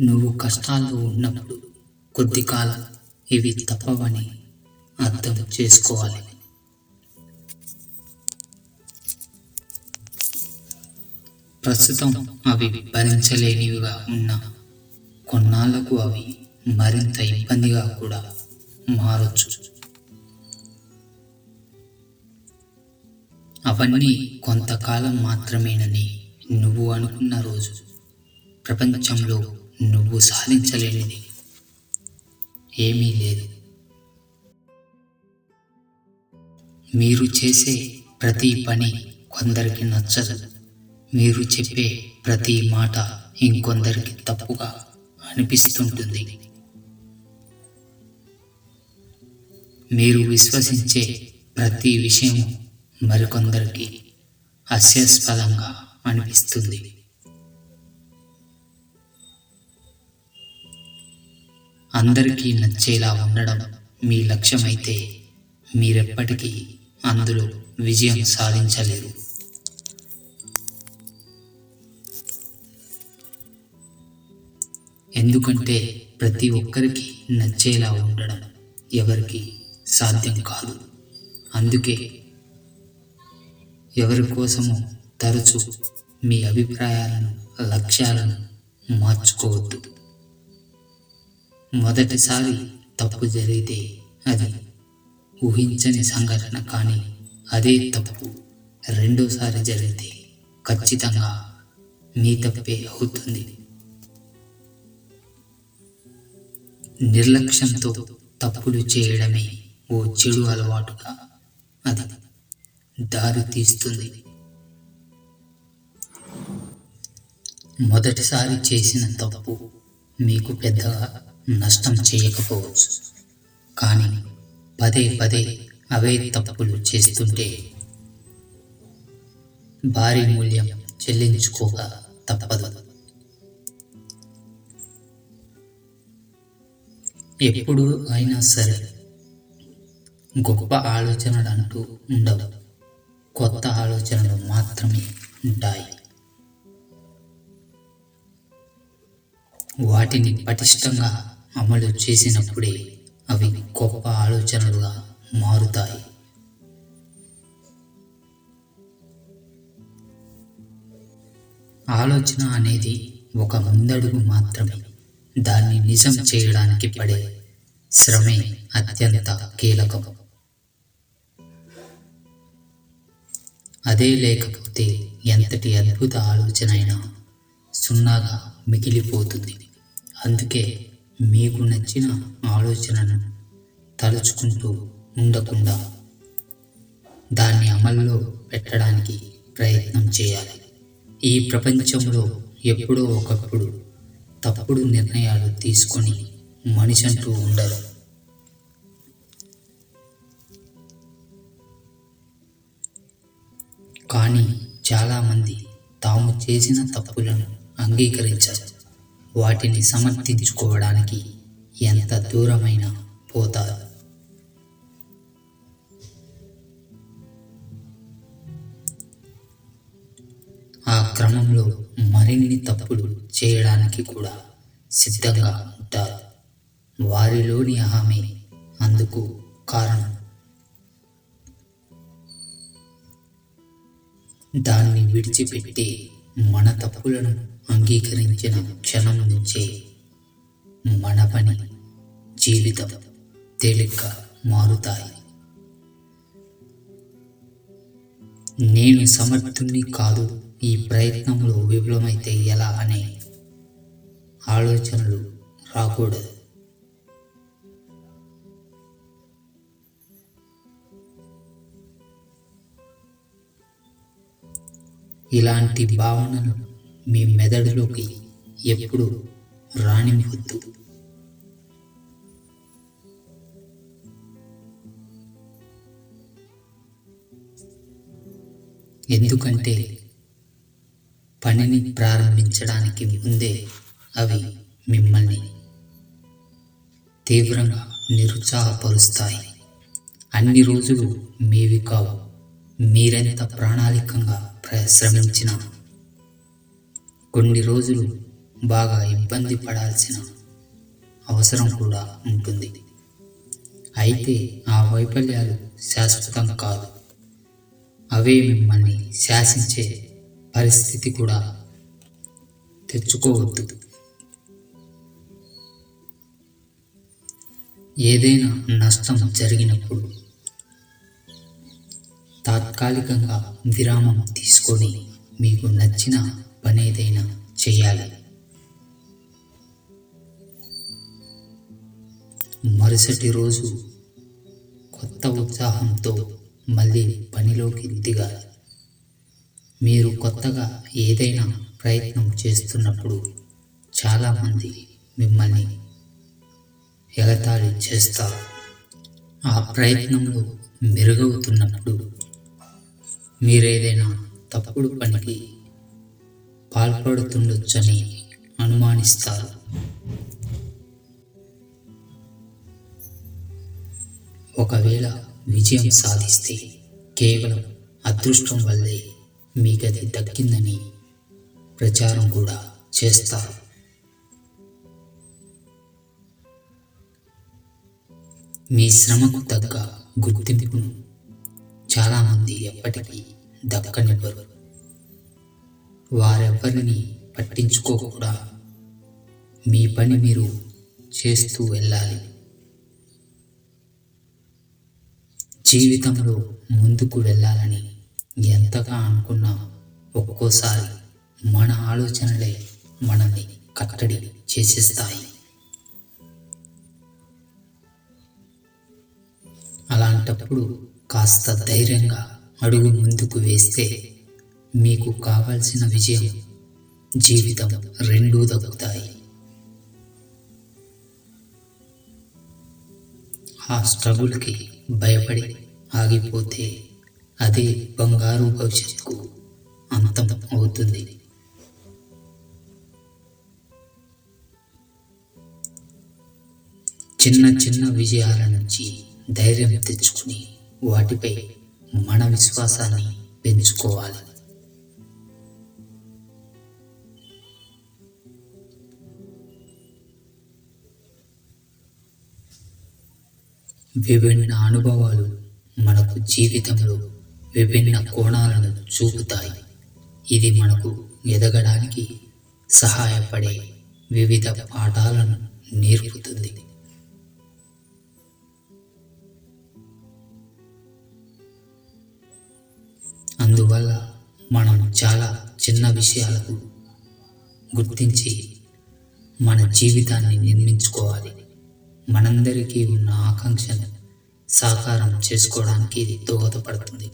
నువ్వు కష్టాల్లో ఉన్నప్పుడు కొద్ది కాలం ఇవి తప్పవని అర్థం చేసుకోవాలి. ప్రస్తుతం అవి భరించలేనివిగా ఉన్న కొన్నాళ్ళకు అవి మరింత ఇబ్బందిగా కూడా మారచ్చు. అవన్నీ కొంతకాలం మాత్రమేనని నువ్వు అనుకున్న రోజు ప్రపంచంలో నువ్వు సాధించలేనిది. ఏమీ లేదు. మీరు చేసే ప్రతి పని కొందరికి నచ్చదు. మీరు చెప్పే ప్రతి మాట ఇంకొందరికి తప్పుగా అనిపిస్తుంటుంది. మీరు విశ్వసించే ప్రతి విషయం మరికొందరికి హాస్యాస్పదంగా అనిపిస్తుంది. అందరికీ నచ్చేలా ఉండడం మీ లక్ష్యమైతే మీరెప్పటికీ అందులో విజయం సాధించలేరు. ఎందుకంటే ప్రతి ఒక్కరికి నచ్చేలా ఉండడం ఎవరికి సాధ్యం కాదు. అందుకే ఎవరి కోసము తరచు మీ అభిప్రాయాలను లక్ష్యాలను మార్చుకోవద్దు. మొదటిసారి తప్పు జరిగితే అది ఊహించని సంఘటన కానీ అదే తప్పు రెండోసారి జరిగితే ఖచ్చితంగా మీ తప్పే అవుతుంది. నిర్లక్ష్యంతో తప్పులు చేయడమే ఓ చెడు అలవాటుగా అది దారి తీస్తుంది. మొదటిసారి చేసిన తప్పు మీకు పెద్దగా నష్టం చేయకపోవచ్చు. కానీ పదే పదే అవే తప్పులు చేస్తుంటే భారీ మూల్యం చెల్లించుకోక తప్పదు. ఎప్పుడు అయినా సరే గొప్ప ఆలోచనలు అంటూ ఉండవు. కొత్త ఆలోచనలు మాత్రమే ఉంటాయి. వాటిని పటిష్టంగా అమలు చేసినప్పుడే అవి గొప్ప ఆలోచనలుగా మారుతాయి. ఆలోచన అనేది ఒక ముందడుగు మాత్రమే. దాన్ని నిజం చేయడానికి పడే శ్రమే అత్యంత కీలకం. అదే లేకపోతే ఎంతటి అద్భుత ఆలోచన అయినా సున్నాగా మిగిలిపోతుంది. అందుకే మీకు నచ్చిన ఆలోచనను తలుచుకుంటూ ఉండకుండా దాన్ని అమల్లో పెట్టడానికి ప్రయత్నం చేయాలి. ఈ ప్రపంచంలో ఎప్పుడో ఒకప్పుడు తప్పుడు నిర్ణయాలు తీసుకొని మనిషి అంటూ ఉండరు. కానీ చాలామంది తాము చేసిన తప్పులను అంగీకరించారు. వాటిని సమర్థించుకోవడానికి ఎంత దూరమైన పోతారు. ఆ క్రమంలో మరిన్ని తప్పులు చేయడానికి కూడా సిద్ధంగా ఉంటారు. వారిలోని అహమే అందుకు కారణం. దాన్ని విడిచిపెట్టి మన తప్పులను అంగీకరించిన క్షణం నుంచే మన పని జీవితం తేలిగ్గా మారుతాయి. నేను సమర్థుణ్ణి కాదు ఈ ప్రయత్నంలో విఫలమైతే ఎలా అనే ఆలోచనలు రాకూడదు. ఇలాంటి భావనలు మీ మెదడులోకి ఎప్పుడు రాణినివద్దు ఎందుకంటే పనిని ప్రారంభించడానికి ముందే అవి మిమ్మల్ని తీవ్రంగా నిరుత్సాహపరుస్తాయి. అన్ని రోజులు మీవి కావు. మీరెంత ప్రణాళికంగా శ్రమించినా కొన్ని రోజులు బాగా ఇబ్బంది పడాల్సిన అవసరం కూడా ఉంటుంది. అయితే ఆ వైఫల్యాలు శాశ్వతం కాదు. అవే మిమ్మల్ని శాసించే పరిస్థితి కూడా తెచ్చుకోవద్దు. ఏదైనా నష్టం జరిగినప్పుడు తాత్కాలికంగా విరామం తీసుకొని మీకు నచ్చిన పనేదైనా చేయాలి మరుసటి రోజు కొత్త ఉత్సాహంతో మళ్ళీ పనిలోకి దిగాలి. మీరు కొత్తగా ఏదైనా ప్రయత్నం చేస్తున్నప్పుడు చాలామంది మిమ్మల్ని ఎగతాళి చేస్తారు. ఆ ప్రయత్నంలో మెరుగవుతున్నప్పుడు మీరేదైనా తప్పుడు పనికి పాల్పడుతుండొచ్చని అనుమానిస్తారు. ఒకవేళ విజయం సాధిస్తే కేవలం అదృష్టం వల్లే మీకది దక్కిందని ప్రచారం కూడా చేస్తారు. మీ శ్రమకు తగ్గ గుర్తింపును చాలామంది ఎప్పటికీ దక్కనివ్వరు. వారెవరిని పట్టించుకోకుండా మీ పని మీరు చేస్తూ వెళ్ళాలి. జీవితంలో ముందుకు వెళ్ళాలని ఎంతగా అనుకున్నా ఒక్కోసారి మన ఆలోచనలే మనల్ని కట్టడి చేసేస్తాయి. అలాంటప్పుడు కాస్త ధైర్యంగా అడుగు ముందుకు వేస్తే మీకు కావాల్సిన విజయం జీవితం రెండూ దక్కుతాయి. ఆ స్ట్రగుల్కి భయపడి ఆగిపోతే అదే బంగారు భవిష్యత్తుకు అంతం అవుతుంది. చిన్న చిన్న విజయాల నుంచి ధైర్యం తెచ్చుకుని వాటిపై మన విశ్వాసాన్ని పెంచుకోవాలి. విభిన్న అనుభవాలు మనకు జీవితంలో విభిన్న కోణాలను చూపుతాయి. ఇది మనకు ఎదగడానికి సహాయపడే వివిధ పాఠాలను నేర్పుతుంది. అందువల్ల మనం చాలా చిన్న విషయాలకు గుర్తించి మన జీవితాన్ని నిర్మించుకోవాలి. మనందరికీ ఉన్న ఆకాంక్షను సాకారం చేసుకోవడానికి ఇది దోహదపడుతుంది.